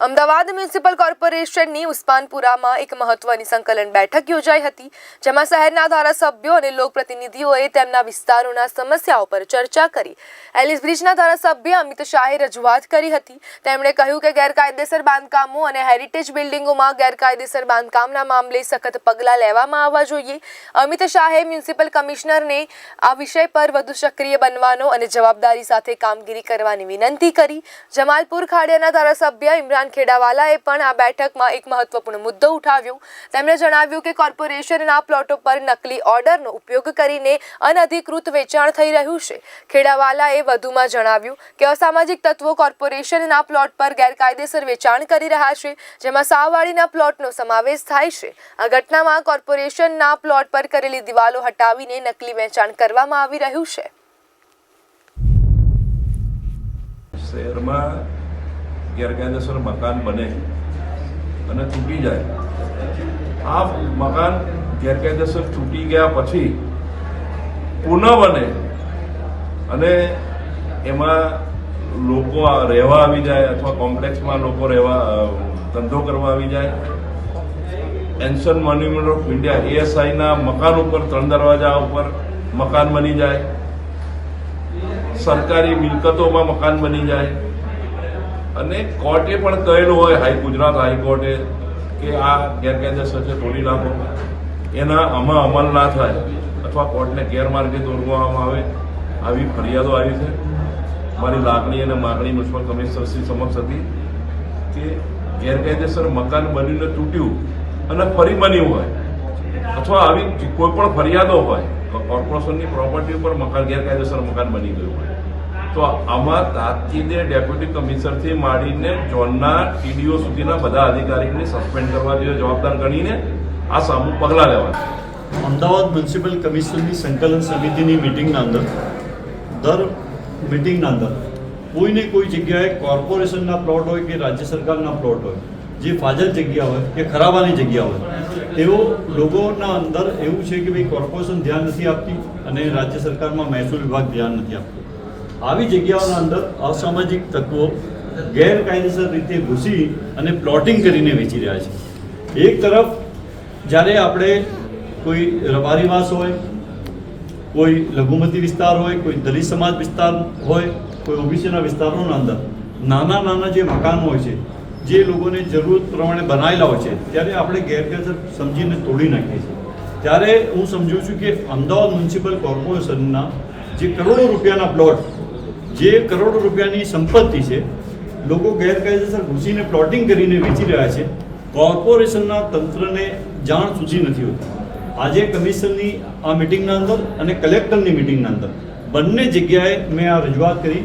Ahmedabad municipal કોર્પોરેશનની ઉસ્માનપુરામાં એક મહત્વની સંકલન બેઠક યોજાઈ હતી, જેમાં શહેરના ધારાસભ્યો અને લોકપ્રતિનિધિઓએ તેમના વિસ્તારોના સમસ્યાઓ પર ચર્ચા કરી. એલિસ બ્રિજના ધારાસભ્ય અમિત શાહે રજૂઆત કરી હતી. તેમણે કહ્યું કે ગેરકાયદેસર બાંધકામો અને હેરિટેજ બિલ્ડિંગોમાં ગેરકાયદેસર બાંધકામના મામલે સખત પગલાં લેવામાં આવવા જોઈએ. અમિત શાહે મ્યુનિસિપલ કમિશનરને આ વિષય પર વધુ સક્રિય બનવાનો અને જવાબદારી સાથે કામગીરી કરવાની વિનંતી કરી. જમાલપુર ખાડિયાના ધારાસભ્ય ઇમરાન ખેડાવાલાએ પણ આ બેઠકમાં એક મહત્વપૂર્ણ મુદ્દો ઉઠાવ્યો. તેમણે જણાવ્યું કે કોર્પોરેશનના પ્લોટો પર નકલી ઓર્ડરનો ઉપયોગ કરીને અનધિકૃત વેચાણ થઈ રહ્યું છે. ખેડાવાલાએ વધુમાં જણાવ્યું કે અસામાજિક તત્વો કોર્પોરેશનના પ્લોટ પર ગેરકાયદેસર વેચાણ કરી રહ્યા છે, જેમાં સાવવાળીના પ્લોટનો સમાવેશ થાય છે. આ ઘટનામાં કોર્પોરેશનના પ્લોટ પર કરેલી દિવાલો હટાવીને નકલી વેચાણ કરવામાં આવી રહ્યું છે. શહેરમાં ગેરકાયદેસર મકાન બને અને તૂટી જાય આ મકાન ગેરકાયદેસર તૂટી ગયા પછી પુનઃ બને અને એમાં લોકો રહેવા આવી જાય અથવા કોમ્પ્લેક્સમાં લોકો રહેવા ધંધો કરવા આવી જાય. એન્શન મોન્યુમેન્ટ ઓફ ઇન્ડિયા, એએસઆઈના મકાન ઉપર, ત્રણ દરવાજા ઉપર મકાન બની જાય. સરકારી મિલકતોમાં મકાન બની જાય. અને કોર્ટે પણ કહેલું હોય, હાઈ ગુજરાત હાઈકોર્ટે કે આ ગેરકાયદેસર છે, તોડી નાખો. એના આમાં અમલ ના થાય, અથવા કોર્ટને ગેરમાર્ગે દોરવામાં આવે, આવી ફરિયાદો આવી છે. મારી લાગણી અને માગણી મ્યુનિસિપલ કમિશનરશ્રી સમક્ષ હતી કે ગેરકાયદેસર મકાન બનીને તૂટ્યું અને ફરી બન્યું હોય, અથવા આવી કોઈ પણ ફરિયાદો હોય કોર્પોરેશનની પ્રોપર્ટી ઉપર મકાન, ગેરકાયદેસર મકાન બની ગયું હોય. તો આમાં તાકીદે ડેપ્યુટી કમિશનરથી માંડીને ઝોનના ટીડીઓ સુધીના બધા અધિકારીને સસ્પેન્ડ કરવા જોઈએ, જવાબદાર ગણીને આ સામુ પગલાં લેવા અમદાવાદ મ્યુનિસિપલ કમિશનની સંકલન સમિતિની મિટિંગના અંદર, દર મિટિંગના અંદર કોઈને કોઈ જગ્યાએ કોર્પોરેશનના પ્લોટ હોય કે રાજ્ય સરકારના પ્લોટ હોય, જે ફાજલ જગ્યા હોય કે ખરાબાની જગ્યા હોય, તેઓ લોકોના અંદર એવું છે કે ભાઈ કોર્પોરેશન ધ્યાન નથી આપતી અને રાજ્ય સરકારમાં મહેસૂલ વિભાગ ધ્યાન નથી આપતું. આવી જગ્યાઓના અંદર અસામાજિક તત્વો ગેરકાયદેસર રીતે ઘૂસી અને પ્લોટિંગ કરીને વેચી રહ્યા છે. એક તરફ, જ્યારે આપણે કોઈ રબારીવાસ હોય, કોઈ લઘુમતી વિસ્તાર હોય, કોઈ દલિત સમાજ વિસ્તાર હોય, કોઈ ઓબીસીના વિસ્તારોના અંદર, નાના નાના જે મકાન હોય છે, જે લોકોને જરૂરત પ્રમાણે બનાવેલા હોય છે, ત્યારે આપણે ગેરકાયદેસર સમજીને તોડી નાખીએ છીએ. ત્યારે હું સમજુ છું કે અમદાવાદ મ્યુનિસિપલ કોર્પોરેશનના જે કરોડો રૂપિયાના પ્લોટ જે કરોડો રૂપિયાની સંપત્તિ છે, લોકો ગેરકાયદેસર ઘૂસીને પ્લોટિંગ કરીને વેચી રહ્યા છે, કોર્પોરેશનના તંત્રને જાણ સૂચી નથી હોતી. આજે કમિશનની આ મિટિંગના અંદર અને કલેક્ટરની મિટિંગના અંદર બંને જગ્યાએ મેં આ રજૂઆત કરી.